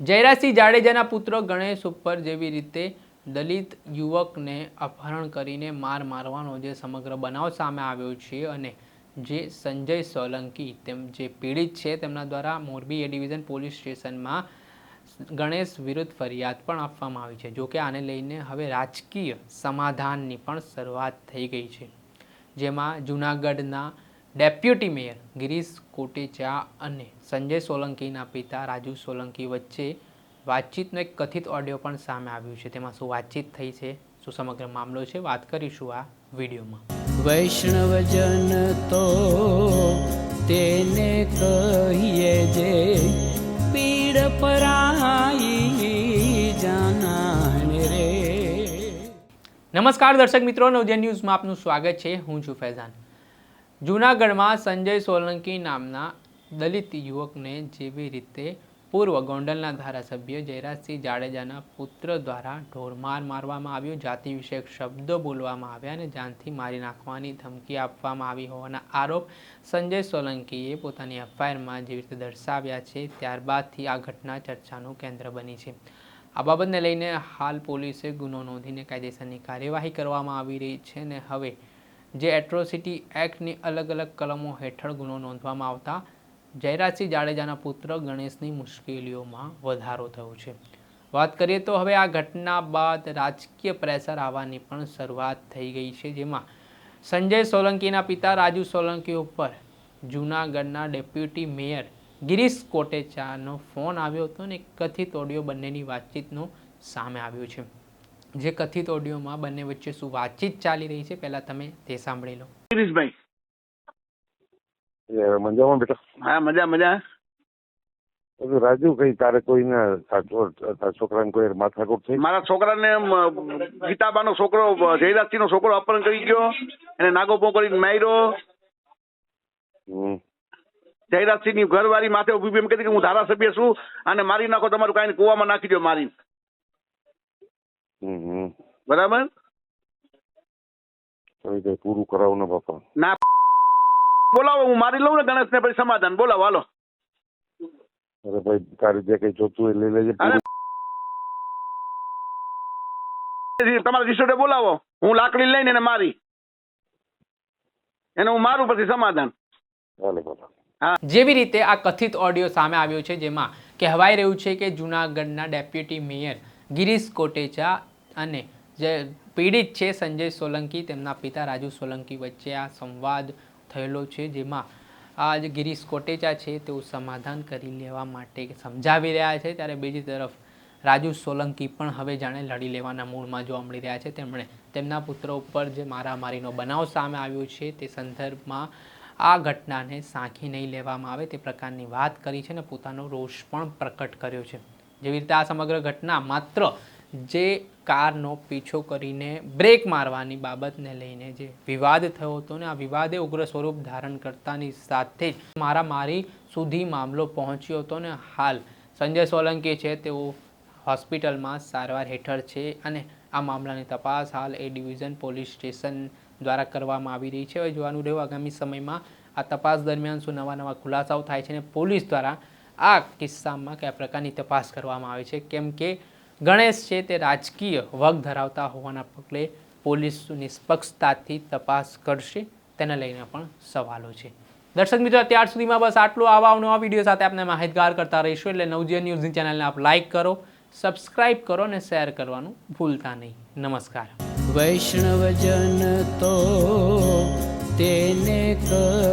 જયરાજસિંહ જાડેજાના પુત્ર ગણેશ ઉપર જેવી રીતે દલિત યુવકને અપહરણ કરીને માર મારવાનો જે સમગ્ર બનાવ સામે આવ્યો છે અને જે સંજય સોલંકી તેમ જે પીડિત છે તેમના દ્વારા મોરબી એ ડિવિઝન પોલીસ સ્ટેશનમાં ગણેશ વિરુદ્ધ ફરિયાદ પણ આપવામાં આવી છે. જોકે આને લઈને હવે રાજકીય સમાધાનની પણ શરૂઆત થઈ ગઈ છે. જેમાં જૂનાગઢના ડેપ્યુટી મેયર ગિરીશ કોટેચા અને સંજય સોલંકીના પિતા રાજુ સોલંકી વચ્ચે વાતચીતનો એક કથિત ઓડિયો પણ સામે આવ્યું છે. તેમાં શું વાતચીત થઈ છે શું સમગ્ર મામલો છે વાત કરીશું આ વિડીયોમાં. વૈષ્ણવજન તો તેને કહીએ જે પીડ પરાઈ જાનાને રે. નમસ્કાર દર્શક મિત્રો નવજન ન્યૂઝમાં આપનું સ્વાગત છે. હું છું ફૈઝાન. જૂનાગઢમાં સંજય સોલંકી નામના દલિત યુવકને જેવી રીતે પૂર્વ ગોંડલના ધારાસભ્ય જયરાજસિંહ જાડેજાના પુત્ર દ્વારા ઢોરમાર મારવામાં આવ્યો. જાતિ વિષયક શબ્દો બોલવામાં આવ્યા અને જાનથી મારી નાખવાની ધમકી આપવામાં આવી હોવાના આરોપ સંજય સોલંકીએ પોતાની એફઆઈઆરમાં જેવી રીતે દર્શાવ્યા છે, ત્યારબાદથી આ ઘટના ચર્ચાનું કેન્દ્ર બની છે. આ બાબતને લઈને હાલ પોલીસે ગુનો નોંધીને કાયદેસરની કાર્યવાહી કરવામાં આવી રહી છે અને હવે જે એટ્રોસિટી એક્ટની અલગ અલગ કલમો હેઠળ ગુનો નોંધવામાં આવતા જયરાજસિંહ જાડેજાના પુત્ર ગણેશની મુશ્કેલીઓમાં વધારો થયો છે. વાત કરીએ તો હવે આ ઘટના બાદ રાજકીય પ્રેશર આવવાની પણ શરૂઆત થઈ ગઈ છે, જેમાં સંજય સોલંકીના પિતા રાજુ સોલંકી ઉપર જૂનાગઢના ડેપ્યુટી મેયર ગિરીશ કોટેચાનો ફોન આવ્યો હતો અને કથિત ઓડિયો બંનેની વાતચીતનો સામે આવ્યો છે. જે કથિત ઓડિયોમાં બંને વચ્ચે શું વાતચીત ચાલી રહી છે પહેલા તમે તે સાંભળી લો. ગિરીશભાઈ. મજામાં બેટા? હા મજા મજા. તો રાજુ કઈ તારે કોઈને તારા છોકરાને કોઈ માથાકૂટ થઈ? મારા છોકરાને ગીતાબાનો છોકરો જયરાજસિંહ નો છોકરો અપહરણ કરી ગયો એને નાગોપો કરીને માર્યો. હમ. જયરાજસિંહની ઘરવાળી માથે ઊભી એમ કહેતી કે હું ધારાસભ્ય છું અને મારી નાખો તમારું કાંઈ કુવામાં નાખી દો મારી. બરાબર? એ પૂરું કરાવું ને બાપા. ના બોલાવો હું મારી લઉં ને ગણેશ ને પછી સમાધાન. બોલાવો હાલો. અરે ભાઈ તારે જે કઈ જોતું હોય લઈ લેજે. તમારા રિસોર્ટે બોલાવો. હું લાકડી લઈને એને મારી. એને હું મારું પછી સમાધાન. હાલે જેવી રીતે આ કથિત ઓડિયો સામે આવ્યો છે જેમાં કહેવાય રહ્યું છે કે જૂનાગઢના ડેપ્યુટી મેયર ગિરીશ કોટેચા અને જે પીડિત છે સંજય સોલંકી, તેમના પિતા રાજુ સોલંકી વચ્ચે આ સંવાદ થયેલો છે, જેમાં આ જે ગિરીશ કોટેચા છે, તેઓ સમાધાન કરી લેવા માટે સમજાવી રહ્યા છે. ત્યારે બીજી તરફ રાજુ સોલંકી પણ હવે જાણે લડી લેવાના મૂળમાં જોવા મળી રહ્યા છે. તેમણે તેમના પુત્ર ઉપર જે મારામારીનો બનાવ સામે આવ્યો છે, તે સંદર્ભમાં આ ઘટનાને સાંખી નહીં લેવામાં આવે તે પ્રકારની વાત કરી છે અને પોતાનો રોષ પણ પ્રકટ કર્યો છે. જેવી રીતે આ સમગ્ર ઘટના માત્ર જે કારનો પીછો કરીને બ્રેક મારવાની બાબતને લઈને જે વિવાદ થયો હતો ને, આ વિવાદે ઉગ્ર સ્વરૂપ ધારણ કરતાની સાથે જ મારામારી સુધી મામલો પહોંચ્યો હતો ને, હાલ. સંજય સોલંકી છે, તેઓ હોસ્પિટલમાં સારવાર હેઠળ છે અને આ મામલાની તપાસ હાલ એ ડિવિઝન પોલીસ સ્ટેશન દ્વારા કરવામાં આવી રહી છે. હવે જોવાનું રહ્યું આગામી સમયમાં આ તપાસ દરમિયાન શું નવા નવા ખુલાસાઓ થાય છે અને પોલીસ દ્વારા આ કિસ્સામાં કયા પ્રકારની તપાસ કરવામાં આવે છે? કેમ કે ગણેશ છે તે રાજકીય વગ ધરાવતા હોવાના પગલે પોલીસ નિષ્પક્ષતાથી તપાસ કરશે. તેને લઈને પણ સવાલો છે. દર્શક મિત્રો, અત્યાર સુધીમાં બસ આટલું. આવા નવા વીડિયો સાથે આપણે માહિતગાર કરતા રહીશું. એટલે નવજીવન ન્યૂઝની ચેનલને આપ લાઈક કરો, સબસ્ક્રાઇબ કરો અને શેર કરવાનું ભૂલતા નહીં. નમસ્કાર. વૈષ્ણવજન તો તેને જે